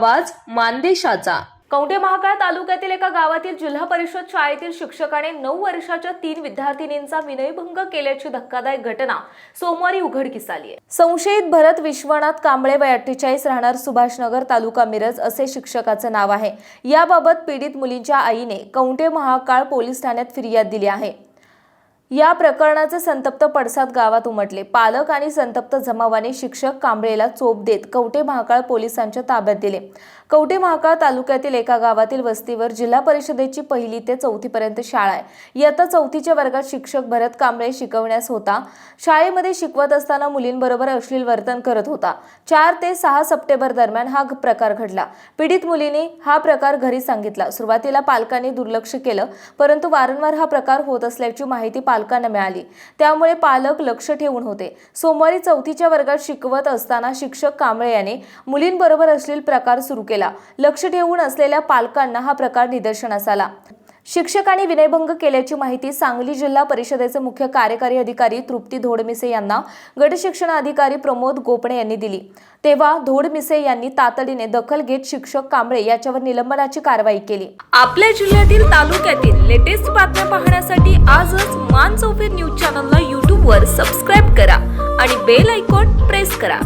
आवाज मानदेशाचा. कवठे महाकाळ तालुक्यातील एका गावातील जिल्हा परिषद शाळेतील शिक्षकाने नऊ वर्षाच्या तीन विद्यार्थिनींचा विनयभंग केल्याची धक्कादायक घटना सोमवारी उघडकीस आली आहे. संशयित भरत विश्वनाथ कांबळे वय अठ्ठेचाळीस राहणार सुभाषनगर तालुका मिरज असे शिक्षकाचं नाव आहे. याबाबत पीडित मुलींच्या आईने कवठे महाकाळ पोलीस ठाण्यात फिर्याद दिली आहे. या प्रकरणाचे संतप्त पडसाद गावात उमटले. पालक आणि संतप्त जमावाने शिक्षक कांबळेला चोप देत कवटे महाकाळ पोलिसांच्या ताब्यात दिले. कवठे महाकाळ तालुक्यातील एका गावातील वस्तीवर जिल्हा परिषदेची पहिली ते चौथीपर्यंत शाळा आहे. इयत्ता चौथीच्या वर्गात शिक्षक भरत कांबळे शिकवण्यास होता. शाळेमध्ये शिकवत असताना मुलींबरोबर अश्लील वर्तन करत होता. चार ते सहा सप्टेंबर दरम्यान हा प्रकार घडला. पीडित मुलीने हा प्रकार घरी सांगितला. सुरुवातीला पालकांनी दुर्लक्ष केलं परंतु वारंवार हा प्रकार होत असल्याची माहिती पालकांना मिळाली. त्यामुळे पालक लक्ष ठेवून होते. सोमवारी चौथीच्या वर्गात शिकवत असताना शिक्षक कांबळे याने मुलींबरोबर असलेला प्रकार सुरू केला. लक्ष ठेवून असलेल्या पालकांना हा प्रकार निदर्शनास आला. शिक्षकांनी विनयभंग केल्याची माहिती सांगली जिल्हा परिषदेचे मुख्य कार्यकारी अधिकारी तृप्ती धोडमिसे यांना गटशिक्षण अधिकारी प्रमोद गोपणे यांनी दिली. तेव्हा धोडमिसे यांनी तातडीने दखल घेत शिक्षक कांबळे याच्यावर निलंबनाची कारवाई केली. आपल्या जिल्ह्यातील तालुक्यातील लेटेस्ट बातम्या पाहण्यासाठी आजच मान चौफेर न्यूज चॅनलला यूट्यूबवर सबस्क्राईब करा आणि बेल आयकॉन प्रेस करा.